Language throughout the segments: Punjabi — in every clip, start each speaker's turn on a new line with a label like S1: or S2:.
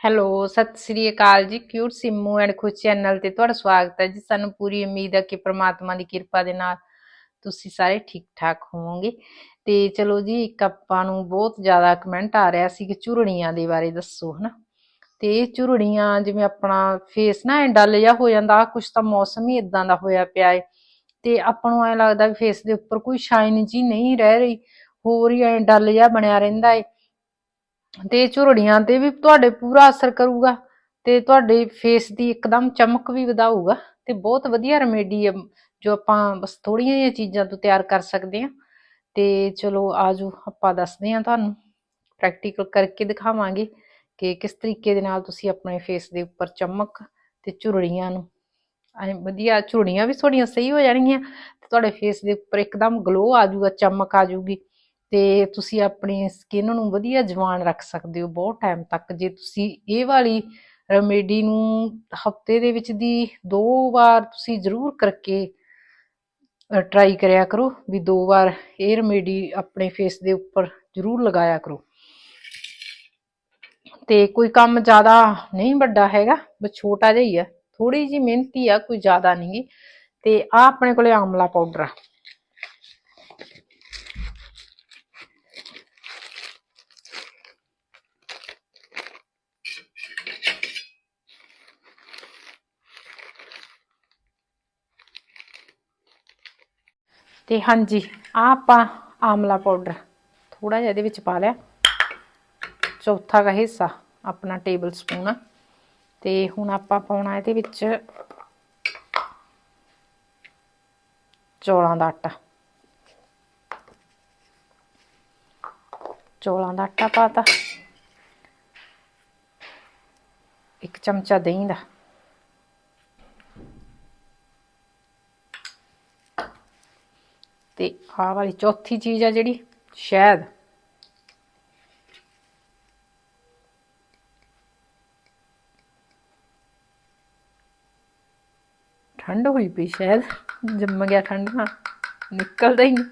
S1: ਹੈਲੋ, ਸਤਿ ਸ੍ਰੀ ਅਕਾਲ ਜੀ। Cute Simmu and Khush channel ਤੇ ਤੁਹਾਡਾ ਸਵਾਗਤ ਹੈ ਜੀ। ਸਾਨੂੰ ਪੂਰੀ ਉਮੀਦ ਹੈ ਕਿ ਪ੍ਰਮਾਤਮਾ ਦੀ ਕਿਰਪਾ ਦੇ ਨਾਲ ਤੁਸੀਂ ਸਾਰੇ ਠੀਕ ਠਾਕ ਹੋਵੋਗੇ। ਤੇ ਚਲੋ ਜੀ, ਇੱਕ ਆਪਾਂ ਨੂੰ ਬਹੁਤ ਜ਼ਿਆਦਾ ਕਮੈਂਟ ਆ ਰਿਹਾ ਸੀ ਕਿ ਝੁਰੜੀਆਂ ਦੇ ਬਾਰੇ ਦੱਸੋ, ਹਨਾ? ਤੇ ਇਹ ਝੁਰੜੀਆਂ ਜਿਵੇਂ ਆਪਣਾ ਫੇਸ ਨਾ ਡਲ ਜਿਹਾ ਹੋ ਜਾਂਦਾ ਕੁਝ ਤਾਂ ਮੌਸਮ ਹੀ ਇਦਾਂ ਦਾ ਹੋਇਆ ਪਿਆ ਏ। ਤੇ ਆਪਾਂ ਨੂੰ ਐ ਲੱਗਦਾ ਵੀ ਫੇਸ ਦੇ ਉੱਪਰ ਕੋਈ ਸ਼ਾਈਨ ਜੀ ਨਹੀਂ ਰਹਿ ਰਹੀ, ਹੋਰ ਹੀ ਐ ਡਲ ਜਿਹਾ ਬਣਿਆ ਰਹਿੰਦਾ ਏ। ਤੇ ਝੁਰੜੀਆਂ ਤੇ ਵੀ ਤੁਹਾਡੇ ਪੂਰਾ ਅਸਰ ਕਰੂਗਾ ਤੇ ਤੁਹਾਡੇ ਫੇਸ ਦੀ ਇੱਕਦਮ ਚਮਕ ਵੀ ਵਧਾਊਗਾ ਤੇ ਬਹੁਤ ਵਧੀਆ ਰੈਮੇਡੀ ਹੈ ਜੋ ਆਪਾਂ ਬਸ ਥੋੜੀਆਂ ਜਿਹੀਆਂ ਚੀਜ਼ਾਂ ਤੋਂ ਤਿਆਰ ਕਰ ਸਕਦੇ ਹਾਂ। ਤੇ ਚਲੋ ਆਜੋ ਆਪਾਂ ਦੱਸਦੇ ਹਾਂ ਤੁਹਾਨੂੰ ਪ੍ਰੈਕਟੀਕਲ ਕਰਕੇ ਦਿਖਾਵਾਂਗੇ ਕਿ ਕਿਸ ਤਰੀਕੇ ਦੇ ਨਾਲ ਤੁਸੀਂ ਆਪਣੇ ਫੇਸ ਦੇ ਉੱਪਰ ਚਮਕ ਤੇ ਝੁਰੜੀਆਂ ਨੂੰ, ਐ ਵਧੀਆ ਝੁਰੜੀਆਂ ਵੀ ਤੁਹਾਡੀਆਂ ਸਹੀ ਹੋ ਜਾਣਗੀਆਂ ਤੇ ਤੁਹਾਡੇ ਫੇਸ ਦੇ ਉੱਪਰ ਇੱਕਦਮ ਗਲੋ ਆ ਜਾਊਗਾ, ਚਮਕ ਆ ਜਾਊਗੀ। ਤੇ ਤੁਸੀਂ ਆਪਣੀ ਸਕਿਨ ਨੂੰ ਵਧੀਆ ਜਵਾਨ ਰੱਖ ਸਕਦੇ ਹੋ ਬਹੁਤ ਟਾਈਮ ਤੱਕ। ਜੇ ਤੁਸੀਂ ਇਹ ਵਾਲੀ ਰੈਮੇਡੀ ਨੂੰ ਹਫ਼ਤੇ ਦੇ ਵਿੱਚ ਦੀ ਦੋ ਵਾਰ ਤੁਸੀਂ ਜ਼ਰੂਰ ਕਰਕੇ ਟਰਾਈ ਕਰਿਆ ਕਰੋ ਵੀ ਦੋ ਵਾਰ ਇਹ ਰੈਮੇਡੀ ਆਪਣੇ ਫੇਸ ਦੇ ਉੱਪਰ ਜ਼ਰੂਰ ਲਗਾਇਆ ਕਰੋ। ਤੇ ਕੋਈ ਕੰਮ ਜ਼ਿਆਦਾ ਨਹੀਂ ਵੱਡਾ ਹੈਗਾ, ਬਸ ਛੋਟਾ ਜਿਹਾ ਹੀ ਆ। ਥੋੜੀ ਜੀ ਮਿਹਨਤੀ ਆ, ਕੋਈ ਜ਼ਿਆਦਾ ਨਹੀਂ। ਤੇ ਆ ਆਪਣੇ ਕੋਲੇ ਆਮਲਾ ਪਾਊਡਰ ਆ। ਤੇ ਹਾਂਜੀ ਆ ਆਪਾਂ ਆਮਲਾ ਪਾਊਡਰ ਥੋੜਾ ਜਿਹਾ ਇਹਦੇ ਵਿੱਚ ਪਾ ਲਿਆ। ਚੌਥਾ ਦਾ ਹਿੱਸਾ, ਆਪਣਾ ਟੇਬਲ ਸਪੂਨ ਆ ਤੇ ਹੁਣ ਆਪਾਂ ਪਾਉਣਾ ਇਹਦੇ ਵਿੱਚ ਚੌਲਾਂ ਦਾ ਆਟਾ। ਚੌਲਾਂ ਦਾ ਆਟਾ ਪਾਤਾ ਇੱਕ ਚਮਚਾ ਦਹੀਂ ਦਾ। ਤੇ ਆਹ ਵਾਲੀ ਚੌਥੀ ਚੀਜ਼ ਆ ਜਿਹੜੀ, ਸ਼ਹਿਦ। ਠੰਡ ਹੋਈ ਪਈ ਸ਼ਾਇਦ ਜੰਮ ਗਿਆ ਠੰਡ ਨਾਲ, ਨਿਕਲਦਾ ਹੀ ਨਹੀਂ।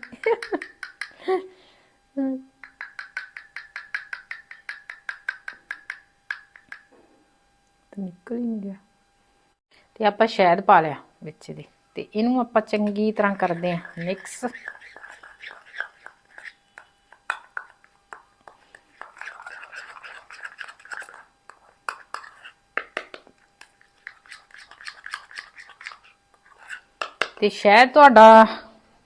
S1: ਨਿਕਲ ਹੀ ਨਹੀਂ ਗਿਆ। ਤੇ ਆਪਾਂ ਸ਼ਹਿਦ ਪਾ ਲਿਆ ਵਿੱਚ ਦੇ ਤੇ ਇਹਨੂੰ ਆਪਾਂ ਚੰਗੀ ਤਰ੍ਹਾਂ ਕਰਦੇ ਹਾਂ ਮਿਕਸ ਤੇ ਸ਼ਹਿਦ ਤੁਹਾਡਾ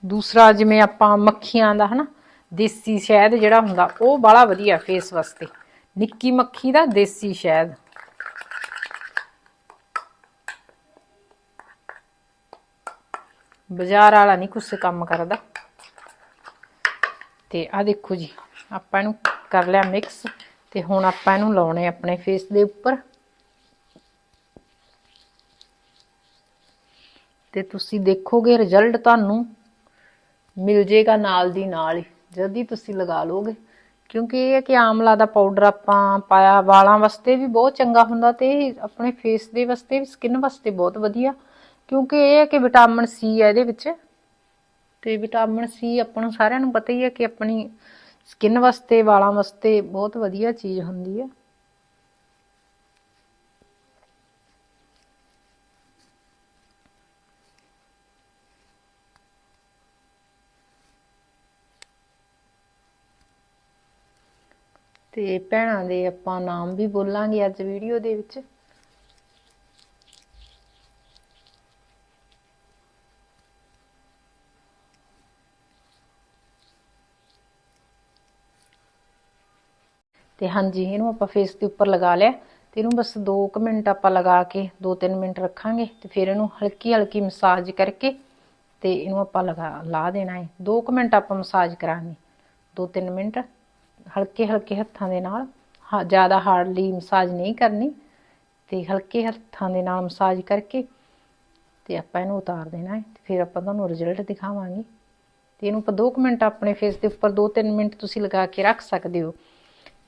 S1: ਦੂਸਰਾ ਜਿਵੇਂ ਆਪਾਂ ਮੱਖੀਆਂ ਦਾ ਹਨਾ, ਦੇਸੀ ਸ਼ਹਿਦ ਜਿਹੜਾ ਹੁੰਦਾ, ਉਹ ਬੜਾ ਵਧੀਆ ਫੇਸ ਵਾਸਤੇ। ਨਿੱਕੀ ਮੱਖੀ ਦਾ ਦੇਸੀ ਸ਼ਹਿਦ। ਬਾਜ਼ਾਰ ਵਾਲਾ ਨਹੀਂ ਕੁਛ ਕੰਮ ਕਰਦਾ। ਤੇ ਆ ਦੇਖੋ ਜੀ, ਆਪਾਂ ਇਹਨੂੰ ਕਰ ਲਿਆ ਮਿਕਸ ਤੇ ਹੁਣ ਆਪਾਂ ਇਹਨੂੰ ਲਾਉਣੇ ਆਪਣੇ ਫੇਸ ਦੇ ਉੱਪਰ। ਤੇ ਤੁਸੀਂ ਦੇਖੋਗੇ ਰਿਜ਼ਲਟ ਤੁਹਾਨੂੰ ਮਿਲ ਜੇਗਾ ਨਾਲ ਦੀ ਨਾਲ ਹੀ, ਜਦ ਹੀ ਤੁਸੀਂ ਲਗਾ ਲੋਗੇ ਕਿਉਂਕਿ ਇਹ ਹੈ ਕਿ ਆਮਲਾ ਦਾ ਪਾਊਡਰ ਆਪਾਂ ਪਾਇਆ ਵਾਲਾਂ ਵਾਸਤੇ ਵੀ ਬਹੁਤ ਚੰਗਾ ਹੁੰਦਾ ਤੇ ਆਪਣੇ ਫੇਸ ਦੇ ਵਾਸਤੇ ਵੀ ਸਕਿਨ ਵਾਸਤੇ ਬਹੁਤ ਵਧੀਆ। ਕਿਉਂਕਿ ਇਹ ਹੈ ਕਿ ਵਿਟਾਮਿਨ ਸੀ ਹੈ ਇਹਦੇ ਵਿੱਚ। ਤੇ ਵਿਟਾਮਿਨ ਸੀ ਆਪਾਂ ਨੂੰ ਸਾਰਿਆਂ ਨੂੰ ਪਤਾ ਹੀ ਹੈ ਕਿ ਆਪਣੀ ਸਕਿਨ ਵਾਸਤੇ, ਵਾਲਾਂ ਵਾਸਤੇ ਬਹੁਤ ਵਧੀਆ ਚੀਜ਼ ਹੁੰਦੀ ਹੈ। ਤੇ ਭੈਣਾਂ ਦੇ ਆਪਾਂ ਨਾਮ ਵੀ ਬੋਲਾਂਗੇ ਅੱਜ ਵੀਡੀਓ ਦੇ ਵਿੱਚ। ਤੇ ਹਾਂਜੀ, ਇਹਨੂੰ ਆਪਾਂ ਫੇਸ ਦੇ ਉੱਪਰ ਲਗਾ ਲਿਆ ਤੇ ਇਹਨੂੰ ਬਸ 2 ਮਿੰਟ ਆਪਾਂ ਲਗਾ ਕੇ 2-3 ਮਿੰਟ ਰੱਖਾਂਗੇ ਤੇ ਫਿਰ ਇਹਨੂੰ ਹਲਕੀ ਹਲਕੀ ਮਸਾਜ ਕਰਕੇ ਤੇ ਇਹਨੂੰ ਆਪਾਂ ਲਗਾ, ਲਾ ਦੇਣਾ ਹੈ 2 ਮਿੰਟ ਆਪਾਂ ਮਸਾਜ ਕਰਾਂਗੇ। 2-3 ਮਿੰਟ ਹਲਕੇ ਹਲਕੇ ਹੱਥਾਂ ਦੇ ਨਾਲ ਜ਼ਿਆਦਾ ਹਾਰਡਲੀ ਮਸਾਜ ਨਹੀਂ ਕਰਨੀ ਤੇ ਹਲਕੇ ਹੱਥਾਂ ਦੇ ਨਾਲ ਮਸਾਜ ਕਰਕੇ ਤੇ ਆਪਾਂ ਇਹਨੂੰ ਉਤਾਰ ਦੇਣਾ ਹੈ ਤੇ ਫਿਰ ਆਪਾਂ ਤੁਹਾਨੂੰ ਰਿਜ਼ਲਟ ਦਿਖਾਵਾਂਗੇ। ਤੇ ਇਹਨੂੰ ਆਪਾਂ 2 ਮਿੰਟ ਆਪਣੇ ਫੇਸ ਦੇ ਉੱਪਰ 2-3 ਮਿੰਟ ਤੁਸੀਂ ਲਗਾ ਕੇ ਰੱਖ ਸਕਦੇ ਹੋ।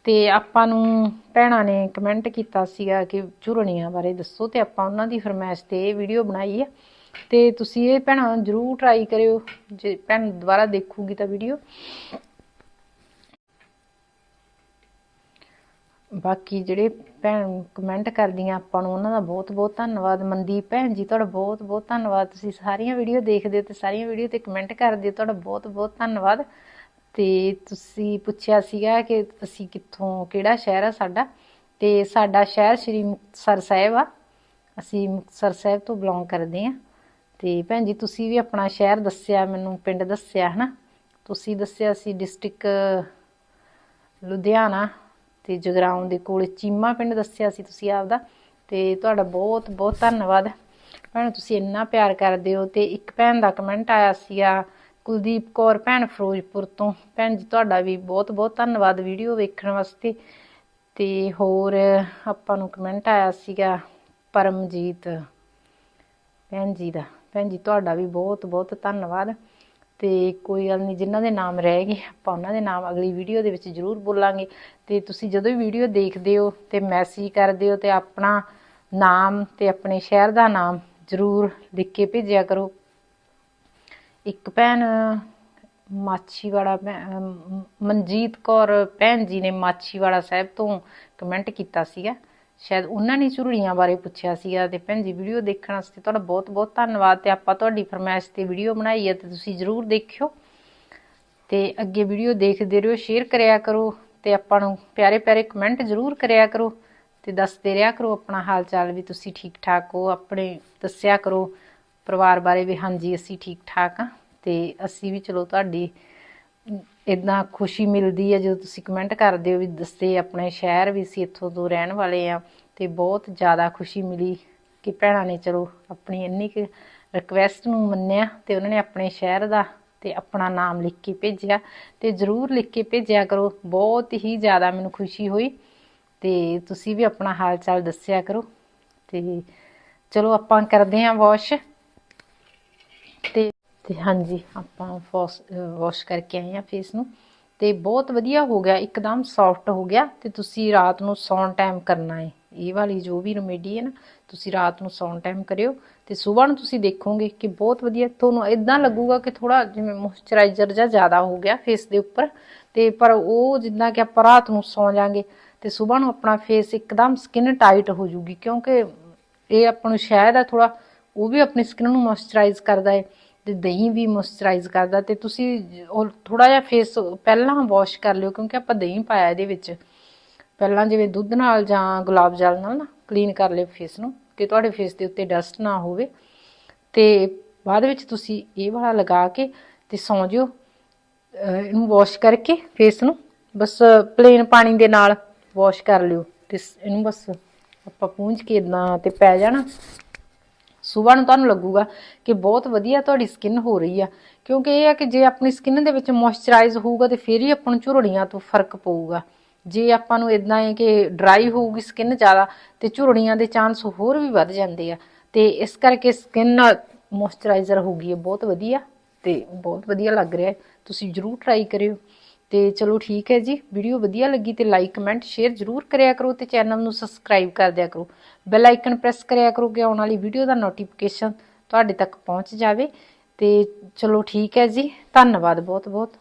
S1: ਤੇ ਆਪਾਂ ਨੂੰ ਭੈਣਾਂ ਨੇ ਕਮੈਂਟ ਕੀਤਾ ਸੀਗਾ ਕਿ ਝੁਰੜੀਆਂ ਬਾਰੇ ਦੱਸੋ ਤੇ ਆਪਾਂ ਉਹਨਾਂ ਦੀ ਫਰਮਾਇਸ਼ ਤੇ ਇਹ ਵੀਡੀਓ ਬਣਾਈ ਆ। ਤੇ ਤੁਸੀਂ ਇਹ ਭੈਣਾਂ ਜਰੂਰ ਟਰਾਈ ਕਰਿਓ, ਜੇ ਭੈਣ ਦੁਬਾਰਾ ਦੇਖੂਗੀ ਤਾਂ ਵੀਡੀਓ ਬਾਕੀ ਜਿਹੜੇ ਭੈਣ ਕਮੈਂਟ ਕਰਦੀਆਂ ਆਪਾਂ ਨੂੰ, ਉਹਨਾਂ ਦਾ ਬਹੁਤ ਬਹੁਤ ਧੰਨਵਾਦ। ਮਨਦੀਪ ਭੈਣ ਜੀ, ਤੁਹਾਡਾ ਬਹੁਤ ਬਹੁਤ ਧੰਨਵਾਦ। ਤੁਸੀਂ ਸਾਰੀਆਂ ਵੀਡੀਓ ਦੇਖਦੇ ਹੋ ਤੇ ਸਾਰੀਆਂ ਵੀਡੀਓ ਤੇ ਕਮੈਂਟ ਕਰਦੇ ਹੋ, ਤੁਹਾਡਾ ਬਹੁਤ ਬਹੁਤ ਧੰਨਵਾਦ। ਤੇ ਤੁਸੀਂ ਪੁੱਛਿਆ ਸੀਗਾ ਕਿ ਅਸੀਂ ਕਿੱਥੋਂ, ਕਿਹੜਾ ਸ਼ਹਿਰ ਆ ਸਾਡਾ? ਤੇ ਸਾਡਾ ਸ਼ਹਿਰ ਸ਼੍ਰੀ ਮੁਕਤਸਰ ਸਾਹਿਬ ਆ। ਅਸੀਂ ਮੁਕਤਸਰ ਸਾਹਿਬ ਤੋਂ ਬਿਲੋਂਗ ਕਰਦੇ ਆ ਤੇ ਭੈਣ ਜੀ, ਤੁਸੀਂ ਵੀ ਆਪਣਾ ਸ਼ਹਿਰ ਦੱਸਿਆ, ਮੈਨੂੰ ਪਿੰਡ ਦੱਸਿਆ, ਹਨਾ? ਤੁਸੀਂ ਦੱਸਿਆ ਸੀ ਡਿਸਟ੍ਰਿਕਟ ਲੁਧਿਆਣਾ ਤੇ ਜਗਰਾਉਂ ਦੇ ਕੋਲ। ਚੀਮਾ ਪਿੰਡ ਦੱਸਿਆ ਸੀ ਤੁਸੀਂ ਆਪਦਾ। ਤੇ ਤੁਹਾਡਾ ਬਹੁਤ ਬਹੁਤ ਧੰਨਵਾਦ। ਭੈਣ, ਤੁਸੀਂ ਇੰਨਾ ਪਿਆਰ ਕਰਦੇ ਹੋ ਤੇ ਇੱਕ ਭੈਣ ਦਾ ਕਮੈਂਟ ਆਇਆ ਸੀਗਾ ਕੁਲਦੀਪ ਕੌਰ ਭੈਣ ਫਿਰੋਜ਼ਪੁਰ ਤੋਂ। ਭੈਣ ਜੀ, ਤੁਹਾਡਾ ਵੀ ਬਹੁਤ ਬਹੁਤ ਧੰਨਵਾਦ ਵੀਡੀਓ ਵੇਖਣ ਵਾਸਤੇ। ਤੇ ਹੋਰ ਆਪਾਂ ਨੂੰ ਕਮੈਂਟ ਆਇਆ ਸੀਗਾ ਪਰਮਜੀਤ ਭੈਣ ਜੀ ਦਾ। ਭੈਣ ਜੀ, ਤੁਹਾਡਾ ਵੀ ਬਹੁਤ ਬਹੁਤ ਧੰਨਵਾਦ। ਤੇ ਕੋਈ ਗੱਲ ਨਹੀਂ ਜਿਨ੍ਹਾਂ ਦੇ ਨਾਮ ਰਹਿ ਗਏ, ਆਪਾਂ ਉਹਨਾਂ ਦੇ ਨਾਮ ਅਗਲੀ ਵੀਡੀਓ ਦੇ ਵਿੱਚ ਜ਼ਰੂਰ ਬੋਲਾਂਗੇ। ਤੇ ਤੁਸੀਂ ਜਦੋਂ ਵੀ ਵੀਡੀਓ ਦੇਖਦੇ ਹੋ ਤੇ ਮੈਸੇਜ ਕਰਦੇ ਹੋ ਤੇ ਆਪਣਾ ਨਾਮ ਤੇ ਆਪਣੇ ਸ਼ਹਿਰ ਦਾ ਨਾਮ ਜ਼ਰੂਰ ਲਿਖ ਕੇ ਭੇਜਿਆ ਕਰੋ। ਇੱਕ ਭੈਣ, ਮਾਛੀਵਾੜਾ ਭੈ- ਮਨਜੀਤ ਕੌਰ, ਭੈਣ ਜੀ ਨੇ ਮਾਛੀਵਾੜਾ ਸਾਹਿਬ ਤੋਂ ਕਮੈਂਟ ਕੀਤਾ ਸੀਗਾ। ਸ਼ਾਇਦ ਉਹਨਾਂ ਨੇ ਝੁਰੜੀਆਂ ਬਾਰੇ ਪੁੱਛਿਆ ਸੀਗਾ ਤੇ ਭੈਣ ਜੀ ਵੀਡੀਓ ਦੇਖਣ ਵਾਸਤੇ ਤੁਹਾਡਾ ਬਹੁਤ ਬਹੁਤ ਧੰਨਵਾਦ ਤੇ ਆਪਾਂ ਤੁਹਾਡੀ ਫਰਮਾਇਸ਼ ਤੇ ਵੀਡੀਓ ਬਣਾਈ ਹੈ ਤੇ ਤੁਸੀਂ ਜ਼ਰੂਰ ਦੇਖਿਓ। ਤੇ ਅੱਗੇ ਵੀਡੀਓ ਦੇਖਦੇ ਰਹੋ ਸ਼ੇਅਰ ਕਰਿਆ ਕਰੋ ਤੇ ਆਪਾਂ ਨੂੰ ਪਿਆਰੇ ਪਿਆਰੇ ਕਮੈਂਟ ਜ਼ਰੂਰ ਕਰਿਆ ਕਰੋ ਤੇ ਦੱਸਦੇ ਰਿਹਾ ਕਰੋ ਆਪਣਾ ਹਾਲ ਚਾਲ ਵੀ ਤੁਸੀਂ ਠੀਕ ਠਾਕ ਹੋ, ਆਪਣੇ ਦੱਸਿਆ ਕਰੋ। ਪਰਿਵਾਰ ਬਾਰੇ ਵੀ ਹਾਂਜੀ, ਅਸੀਂ ਠੀਕ ਠਾਕ ਆ ਤੇ ਅਸੀਂ ਵੀ ਚਲੋ ਤੁਹਾਡੀ ਇਦਾਂ ਖੁਸ਼ੀ ਮਿਲਦੀ ਹੈ ਜਦੋਂ ਤੁਸੀਂ ਕਮੈਂਟ ਕਰਦੇ ਹੋ ਵੀ ਦੱਸਦੇ ਆਪਣੇ ਸ਼ਹਿਰ ਵੀ ਅਸੀਂ ਇੱਥੋਂ ਤੋਂ ਰਹਿਣ ਵਾਲੇ ਆ ਤੇ ਬਹੁਤ ਜ਼ਿਆਦਾ ਖੁਸ਼ੀ ਮਿਲੀ ਕਿ ਭੈਣਾਂ ਨੇ ਚਲੋ ਆਪਣੀ ਇੰਨੀ ਕੁ ਰਿਕਵੈਸਟ ਨੂੰ ਮੰਨਿਆ ਤੇ ਉਹਨਾਂ ਨੇ ਆਪਣੇ ਸ਼ਹਿਰ ਦਾ ਤੇ ਆਪਣਾ ਨਾਮ ਲਿਖ ਕੇ ਭੇਜਿਆ ਤੇ ਜਰੂਰ ਲਿਖ ਕੇ ਭੇਜਿਆ ਕਰੋ, ਬਹੁਤ ਹੀ ਜ਼ਿਆਦਾ ਮੈਨੂੰ ਖੁਸ਼ੀ ਹੋਈ ਤੇ ਤੁਸੀਂ ਵੀ ਆਪਣਾ ਹਾਲ ਚਾਲ ਦੱਸਿਆ ਕਰੋ ਤੇ ਚਲੋ ਆਪਾਂ ਕਰਦੇ ਹਾਂ ਵਾਸ਼ ਤੇ ਤੇ ਹਾਂਜੀ, ਆਪਾਂ ਵਾਸ਼ ਕਰਕੇ ਆਏ ਆ ਫੇਸ ਨੂੰ। ਤੇ ਬਹੁਤ ਵਧੀਆ ਹੋ ਗਿਆ, ਇੱਕਦਮ ਸੌਫਟ ਹੋ ਗਿਆ ਤੇ ਤੁਸੀਂ ਰਾਤ ਨੂੰ ਸੌਣ ਟਾਈਮ ਕਰਨਾ ਹੈ ਇਹ ਵਾਲੀ ਜੋ ਵੀ ਰੈਮੇਡੀ ਹੈ ਨਾ, ਤੁਸੀਂ ਰਾਤ ਨੂੰ ਸੌਣ ਟਾਈਮ ਕਰਿਓ ਤੇ ਸਵੇਰ ਨੂੰ ਤੁਸੀਂ ਦੇਖੋਗੇ ਕਿ ਬਹੁਤ ਵਧੀਆ, ਤੁਹਾਨੂੰ ਇਦਾਂ ਲੱਗੂਗਾ ਕਿ ਥੋੜਾ ਜਿਵੇਂ ਮੋਇਸਚਰਾਈਜ਼ਰ ਜਾਂ ਜ਼ਿਆਦਾ ਹੋ ਗਿਆ ਫੇਸ ਦੇ ਉੱਪਰ। ਤੇ ਪਰ ਉਹ ਜਿੱਦਾਂ ਕਿ ਆਪਾਂ ਰਾਤ ਨੂੰ ਸੌਂ ਜਾਾਂਗੇ ਤੇ ਸਵੇਰ ਨੂੰ ਆਪਣਾ ਫੇਸ ਇੱਕਦਮ ਸਕਿਨ ਟਾਈਟ ਹੋ ਜੂਗੀ ਕਿਉਂਕਿ ਇਹ ਆਪਾਂ ਨੂੰ ਸ਼ਾਇਦ ਆ ਥੋੜਾ ਉਹ ਵੀ ਆਪਣੀ ਸਕਿਨ ਨੂੰ ਮੋਇਸਚਰਾਈਜ਼ ਕਰਦਾ ਹੈ ਤੇ ਦਹੀਂ ਵੀ ਮੋਇਸਚਰਾਈਜ਼ ਕਰਦਾ ਤੇ ਤੁਸੀਂ ਉਹ ਥੋੜਾ ਜਿਹਾ ਫੇਸ ਪਹਿਲਾਂ ਵਾਸ਼ ਕਰ ਲਿਓ ਕਿਉਂਕਿ ਆਪਾਂ ਦਹੀਂ ਪਾਇਆ ਇਹਦੇ ਵਿੱਚ। ਪਹਿਲਾਂ ਜਿਵੇਂ ਦੁੱਧ ਨਾਲ ਜਾਂ ਗੁਲਾਬ ਜਲ ਨਾਲ ਨਾ ਕਲੀਨ ਕਰ ਲਿਓ ਫੇਸ ਨੂੰ ਕਿ ਤੁਹਾਡੇ ਫੇਸ ਦੇ ਉੱਤੇ ਡਸਟ ਨਾ ਹੋਵੇ। ਤੇ ਬਾਅਦ ਵਿੱਚ ਤੁਸੀਂ ਇਹ ਵਾਲਾ ਲਗਾ ਕੇ ਤੇ ਸੌਂ ਜਿਓ। ਇਹਨੂੰ ਵਾਸ਼ ਕਰਕੇ ਫੇਸ ਨੂੰ ਬਸ ਪਲੇਨ ਪਾਣੀ ਦੇ ਨਾਲ ਵਾਸ਼ ਕਰ ਲਿਓ ਤੇ ਇਹਨੂੰ ਬਸ ਆਪਾਂ ਪੂੰਝ ਕੇ ਇਦਾਂ ਤੇ ਪੈ ਜਾਣਾ। ਸਵੇਰ ਨੂੰ ਤੁਹਾਨੂੰ ਲੱਗੂਗਾ ਕਿ ਬਹੁਤ ਵਧੀਆ ਤੁਹਾਡੀ ਸਕਿਨ ਹੋ ਰਹੀ ਆ। ਕਿਉਂਕਿ ਇਹ ਆ ਕਿ ਜੇ ਆਪਣੀ ਸਕਿਨ ਦੇ ਵਿੱਚ ਮੋਇਸਚਰਾਈਜ਼ ਹੋਊਗਾ ਤੇ ਫਿਰ ਹੀ ਆਪਾਂ ਨੂੰ ਝੁਰੜੀਆਂ ਤੋਂ ਫ਼ਰਕ ਪਊਗਾ। ਜੇ ਆਪਾਂ ਨੂੰ ਇਦਾਂ ਹੈ ਕਿ ਡਰਾਈ ਹੋਊਗੀ ਸਕਿਨ ਜ਼ਿਆਦਾ ਤੇ ਝੁਰੜੀਆਂ ਦੇ ਚਾਂਸ ਹੋਰ ਵੀ ਵੱਧ ਜਾਂਦੇ ਆ। ਤੇ ਇਸ ਕਰਕੇ ਸਕਿਨ ਮੋਇਸਚਰਾਈਜ਼ਰ ਹੋ ਗਈ ਹੈ ਬਹੁਤ ਵਧੀਆ ਤੇ ਬਹੁਤ ਵਧੀਆ ਲੱਗ ਰਿਹਾ। ਹੈ ਤੁਸੀਂ ਜਰੂਰ ਟਰਾਈ ਕਰਿਓ। ਤੇ ਚਲੋ ਠੀਕ ਹੈ ਜੀ। ਵੀਡੀਓ ਵਧੀਆ ਲੱਗੀ ਤੇ ਲਾਈਕ ਕਮੈਂਟ ਸ਼ੇਅਰ ਜਰੂਰ ਕਰਿਆ ਕਰੋ ਤੇ ਚੈਨਲ ਨੂੰ ਸਬਸਕ੍ਰਾਈਬ ਕਰ ਦਿਆ ਕਰੋ। ਬੈਲ ਆਈਕਨ ਪ੍ਰੈਸ ਕਰਿਆ ਕਰੋ ਕਿ ਆਉਣ ਵਾਲੀ ਵੀਡੀਓ ਦਾ ਨੋਟੀਫਿਕੇਸ਼ਨ ਤੁਹਾਡੇ ਤੱਕ ਪਹੁੰਚ ਜਾਵੇ। ਤੇ ਚਲੋ ਠੀਕ ਹੈ ਜੀ। ਧੰਨਵਾਦ ਬਹੁਤ ਬਹੁਤ